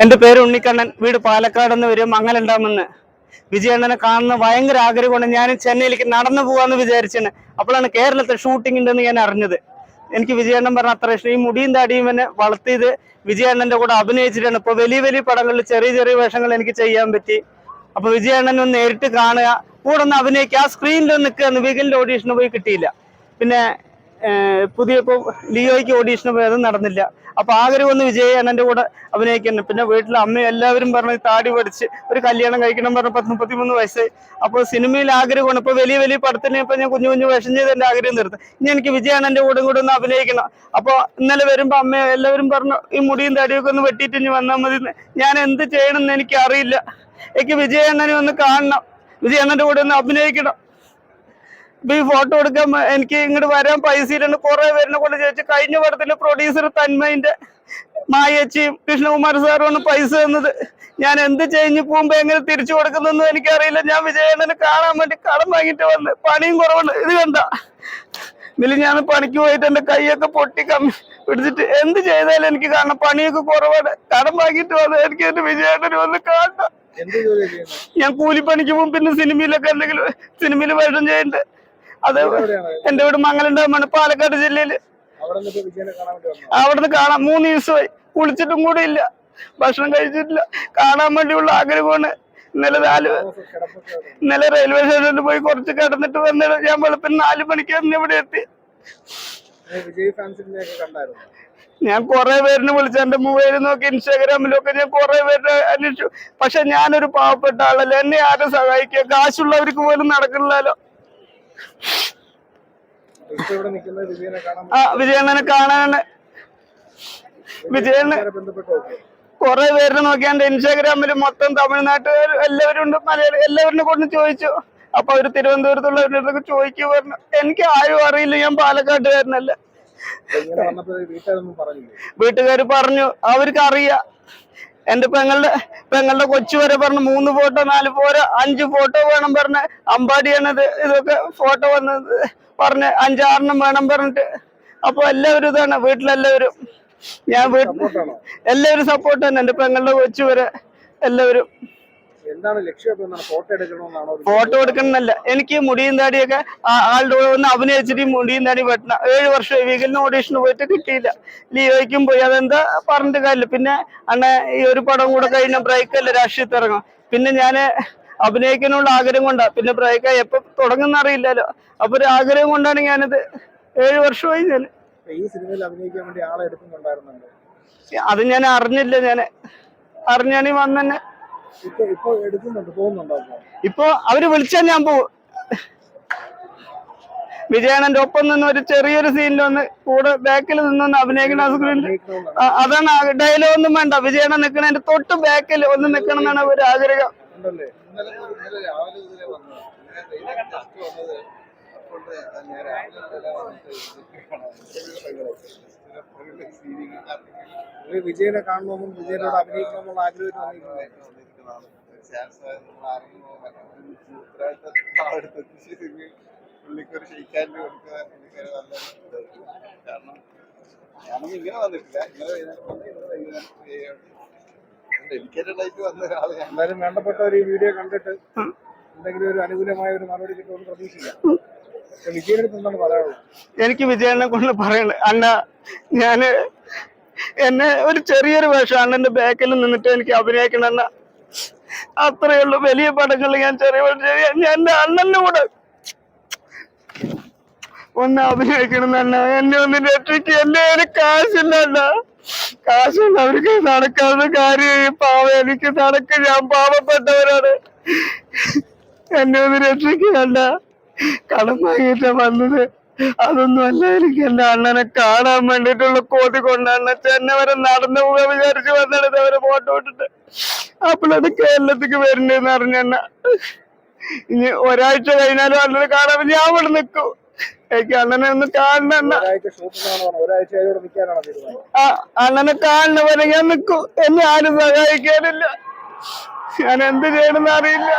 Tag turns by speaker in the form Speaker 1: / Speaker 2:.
Speaker 1: എന്റെ പേര് ഉണ്ണിക്കണ്ണൻ. വീട് പാലക്കാട് നിന്ന് വരും. മങ്ങലുണ്ടാമെന്ന് വിജയണ്ണനെ കാണുന്ന ഭയങ്കര ആഗ്രഹമാണ് ഞാൻ ചെന്നൈയിലേക്ക് നടന്നു പോവാന്ന് വിചാരിച്ചാണ് അപ്പോഴാണ് കേരളത്തിൽ ഷൂട്ടിംഗ് ഉണ്ടെന്ന് ഞാൻ അറിഞ്ഞത്. എനിക്ക് വിജയണ്ണൻ പറഞ്ഞ അത്ര ഇഷ്ടം. ഈ മുടിയും താടിയും എന്നെ വളർത്തിയത് വിജയണ്ണന്റെ കൂടെ അഭിനയിച്ചിട്ടാണ്. ഇപ്പൊ വലിയ വലിയ പടങ്ങളിൽ ചെറിയ ചെറിയ വേഷങ്ങൾ എനിക്ക് ചെയ്യാൻ പറ്റി. അപ്പോൾ വിജയണ്ണൻ ഒന്ന് നേരിട്ട് കാണുക. കൂടെ ഒന്ന് അഭിനയിക്കുക. ആ സ്ക്രീനിൽ നിൽക്കുക. വീക്കിലിന്റെ ഓഡീഷന് പോയി കിട്ടിയില്ല. പിന്നെ പുതിയ ഇപ്പോൾ ലിയോയ്ക്ക് ഓഡീഷന് പോയത് നടന്നില്ല. അപ്പോൾ ആഗ്രഹം ഒന്ന് വിജയ് കൂടെ അഭിനയിക്കുന്നു പിന്നെ വീട്ടിലെ അമ്മയും എല്ലാവരും പറഞ്ഞ് താടി പഠിച്ച് ഒരു കല്യാണം കഴിക്കണം പറഞ്ഞ പത്ത് മുപ്പത്തിമൂന്ന് വയസ്സ് അപ്പൊ സിനിമയിൽ ആഗ്രഹമാണ്. ഇപ്പൊ വലിയ വലിയ പടത്തിന് ഇപ്പൊ ഞാൻ കുഞ്ഞു കുഞ്ഞു വേഷം ചെയ്ത് എന്റെ ആഗ്രഹം തീർത്ത്. ഇനി എനിക്ക് വിജയ് കൂടെ കൂടെ ഒന്ന് അഭിനയിക്കണം. അപ്പോൾ ഇന്നലെ വരുമ്പോൾ അമ്മ എല്ലാവരും പറഞ്ഞു ഈ മുടിയും താടിയൊക്കെ ഒന്ന് വെട്ടിയിട്ട് ഇനി വന്നാൽ മതി ഞാൻ എന്ത് ചെയ്യണമെന്ന് എനിക്ക് അറിയില്ല എനിക്ക് വിജയ് അണ്ണനെ ഒന്ന് കാണണം. വിജയ് അണ്ണന്റെ കൂടെ ഒന്ന് അഭിനയിക്കണം. ഈ ഫോട്ടോ എടുക്കാൻ എനിക്ക് ഇങ്ങോട്ട് വരാൻ പൈസ ഇല്ലെന്ന് കുറെ പേരിനെ കൊണ്ട് ചോദിച്ചു കഴിഞ്ഞ പടത്തിൽ പ്രൊഡ്യൂസർ തന്മയിന്റെ മായച്ചിയും കൃഷ്ണകുമാർ സാറുമാണ് പൈസ തന്നത്. ഞാൻ എന്ത് ചെയ്ഞ്ഞു പോകുമ്പോ എങ്ങനെ തിരിച്ചു കൊടുക്കുന്നൊന്നും എനിക്കറിയില്ല. ഞാൻ വിജയണ്ണനെ കാണാൻ വേണ്ടി കടം വാങ്ങിട്ട് വന്ന് പണിയും കുറവുണ്ട്. ഇത് കണ്ടാ. ഇതിൽ ഞാൻ പണിക്ക് പോയിട്ട് എന്റെ കൈയൊക്കെ പൊട്ടി കമ്മി പിടിച്ചിട്ട് എന്ത് ചെയ്താലും എനിക്ക് കാണണം. പണിയൊക്കെ കുറവാണ്. കടം വാങ്ങിട്ട് വന്ന് എനിക്ക് എന്റെ വിജയേട്ടന് വന്ന് കാണണം. ഞാൻ കൂലിപ്പണിക്ക് പോകും. പിന്നെ സിനിമയിലൊക്കെ എന്തെങ്കിലും സിനിമയിൽ വേഷം ചെയ്യുന്നുണ്ട് അത്. എന്റെ വീട് മണ് പാലക്കാട്
Speaker 2: ജില്ലയിൽ. കാണാൻ
Speaker 1: അവിടുന്ന് കാണാം മൂന്ന് ദിവസമായി. കുളിച്ചിട്ടും കൂടെ ഇല്ല. ഭക്ഷണം കഴിച്ചിട്ടില്ല. കാണാൻ വേണ്ടിയുള്ള ആഗ്രഹമാണ്. ഇന്നലെ നാല് ഇന്നലെ റെയിൽവേ സ്റ്റേഷനിൽ പോയി കുറച്ച് കിടന്നിട്ട് വന്നിട്ട് ഞാൻ വെളുപ്പിന് നാല് മണിക്ക് തന്നെ ഇവിടെ എത്തി. ഞാൻ കുറെ പേരിനെ വിളിച്ചു. എന്റെ മൊബൈലിൽ നോക്കി ഇൻസ്റ്റാഗ്രാമിലും ഒക്കെ ഞാൻ കുറെ പേരുടെ അന്വേഷിച്ചു. പക്ഷെ ഞാനൊരു പാവപ്പെട്ട ആളല്ല. എന്നെ ആരും സഹായിക്കുക? കാശുള്ളവർക്ക് പോലും നടക്കണില്ലല്ലോ ആ വിജയണ്ണനെ കാണാനാണ്. വിജയണ്ണ
Speaker 2: കൊറേ പേര് നോക്കി
Speaker 1: കുറെ പേരിനെ നോക്കി എന്റെ ഇൻസ്റ്റാഗ്രാമിൽ മൊത്തം തമിഴ്നാട്ടുകാർ എല്ലാവരും ഉണ്ട് മലയാളി എല്ലാവരും കൊണ്ട് ചോദിച്ചു. അപ്പൊ അവർ തിരുവനന്തപുരത്തുള്ളവരുടെ ചോദിക്കു പറഞ്ഞു. എനിക്ക് ആരും അറിയില്ല ഞാൻ പാലക്കാട്ടുകാരനല്ല. വീട്ടുകാർ പറഞ്ഞു അവർക്ക് അറിയാം. എന്റെ പെങ്ങളുടെ പെങ്ങളുടെ കൊച്ചു വരെ പറഞ്ഞു മൂന്ന് ഫോട്ടോ നാല് ഫോട്ടോ അഞ്ച് ഫോട്ടോ വേണം പറഞ്ഞ അമ്പാടിയാണ് ഇത് ഇതൊക്കെ ഫോട്ടോ വന്നത്. പറഞ്ഞ് അഞ്ചാറെണ്ണം വേണം പറഞ്ഞിട്ട്. അപ്പൊ എല്ലാവരും ഇതാണ് വീട്ടിലെല്ലാവരും. ഞാൻ വീട്ടിൽ എല്ലാവരും സപ്പോർട്ട് തന്നെ എന്റെ പെങ്ങളുടെ കൊച്ചു വരെ എല്ലാവരും.
Speaker 2: എന്താണ് ലക്ഷ്യം? ഫോട്ടോ എടുക്കണമെന്നാണോ
Speaker 1: ഫോട്ടോ എടുക്കണമെന്നല്ല. എനിക്ക് മുടിയും താടിയൊക്കെ ആളുടെ കൂടെ ഒന്ന് അഭിനയിച്ചിട്ട് മുടിയും താടി വെട്ടണം. ഏഴ് വർഷം വീഗലിന് ഓഡീഷന് പോയിട്ട് കിട്ടിയില്ല. ലിയോയ്ക്കും പോയി. അതെന്താ പറഞ്ഞിട്ട് കാര്യമില്ല. പിന്നെ അണ്ണ ഈ ഒരു പടം കൂടെ കഴിഞ്ഞ ബ്രേക്ക് അല്ല രാഷ്ട്രീയത്തിൽ ഇറങ്ങും. പിന്നെ ഞാൻ അഭിനയിക്കാനുള്ള ആഗ്രഹം കൊണ്ടാ. പിന്നെ ബ്രേക്ക് എപ്പൊ തുടങ്ങുന്ന അറിയില്ലല്ലോ. അപ്പൊ ഒരു ആഗ്രഹം കൊണ്ടാണ് ഞാനത് ഏഴ് വർഷമായി ഞാൻ
Speaker 2: ഈ സിനിമയിൽ അഭിനയിക്കാൻ വേണ്ടി ആളെ എടുക്കുന്നുണ്ടായിരുന്നുണ്ട്?
Speaker 1: അത് ഞാൻ അറിഞ്ഞില്ല ഞാൻ അറിഞ്ഞാണീ വന്നെ
Speaker 2: ഇപ്പൊ
Speaker 1: അവർ വിളിച്ചാൽ ഞാൻ പോ വിജയാനന്ദ ഒപ്പം നിന്ന് ഒരു ചെറിയൊരു സീനിൽ ഒന്ന് കൂടെ ബാക്കിൽ നിന്നൊന്ന് അഭിനയിക്കണ സ്ക്രീനിൽ അതാണ് ഡയലോഗ് ഒന്നും വേണ്ട. വിജയണ്ണൻ നിൽക്കണതിന്റെ തൊട്ട് ബാക്കിൽ ഒന്ന് നിൽക്കണം എന്നാണ് ഒരു ആഗ്രഹം
Speaker 2: വിജയനെ കാണണമെന്നും വിജയനോട് അഭിനയിക്കണമെന്നുള്ള ആഗ്രഹം
Speaker 3: വന്നിരിക്കുന്നതാണ് ചാൻസ് നമ്മൾ ആരെങ്കിലും ഉത്തരവാദിത്തം പുള്ളിക്കൊരു ഷെയ്ക്കാൻഡ് കൊടുക്കുക പുള്ളിക്കൊരു നല്ല ഇതായിരിക്കും. കാരണം ഞാനൊന്നും ഇങ്ങനെ വന്നിട്ടില്ല ഇങ്ങനെ വൈകുന്നേരം വന്ന് ഇന്നലെ വൈകുന്നേരം ഡെഡിക്കേറ്റഡ് ആയിട്ട് വന്ന ഞാൻ
Speaker 2: എന്തായാലും വേണ്ടപ്പെട്ട ഒരു വീഡിയോ കണ്ടിട്ട് എന്തെങ്കിലും ഒരു അനുകൂലമായ ഒരു മറുപടി കിട്ടുമെന്ന് പ്രതീക്ഷിക്കാം
Speaker 1: എനിക്ക് വിജയനെ കൊണ്ട് പറയണ അണ്ണ ഞാൻ എന്നെ ഒരു ചെറിയൊരു വേഷം അണ്ണന്റെ ബാക്കിൽ നിന്നിട്ട് എനിക്ക് അഭിനയിക്കണം അണ്ണ അത്രയേ ഉള്ളൂ. വലിയ പടങ്ങൾ ഞാൻ ചെറിയ എന്റെ അണ്ണന്റെ കൂടെ ഒന്ന് അഭിനയിക്കണം അണ്ണ. എന്നെ ഒന്ന് രക്ഷിക്കുക എന്റെ ഒരു കാശില്ല അണ്ണ. അവർക്ക് നടക്കാവുന്ന കാര്യം പാവ എനിക്ക് നടക്കും. ഞാൻ പാവപ്പെട്ടവരാണ്. എന്നെ ഒന്ന് രക്ഷിക്കണ്ട കടം വാങ്ങിയിട്ടാ വന്നത്. അതൊന്നും അല്ല. എനിക്ക് എന്റെ അണ്ണനെ കാണാൻ വേണ്ടിട്ടുള്ള കോതി കൊണ്ടാണ് ചെന്നവരെ നടന്നു പോകാൻ വിചാരിച്ചു വന്നിട്ട് അവരെ ഫോട്ടോ ഇട്ടിട്ട്. അപ്പോഴത് കേരളത്തിക്ക് വരണ്ടെന്ന് അറിഞ്ഞണ്ണ ഇനി ഒരാഴ്ച കഴിഞ്ഞാലും അണ്ണനെ കാണാൻ ഞാൻ ഇവിടെ നിൽക്കും എനിക്ക് അണ്ണനെ ഒന്ന് കാണണ ആ അണ്ണനെ കാണുന്ന പോലെ ഞാൻ നിൽക്കും എന്നെ ആരും സഹായിക്കാനില്ല. ഞാൻ എന്ത് ചെയ്യണമെന്ന് അറിയില്ല.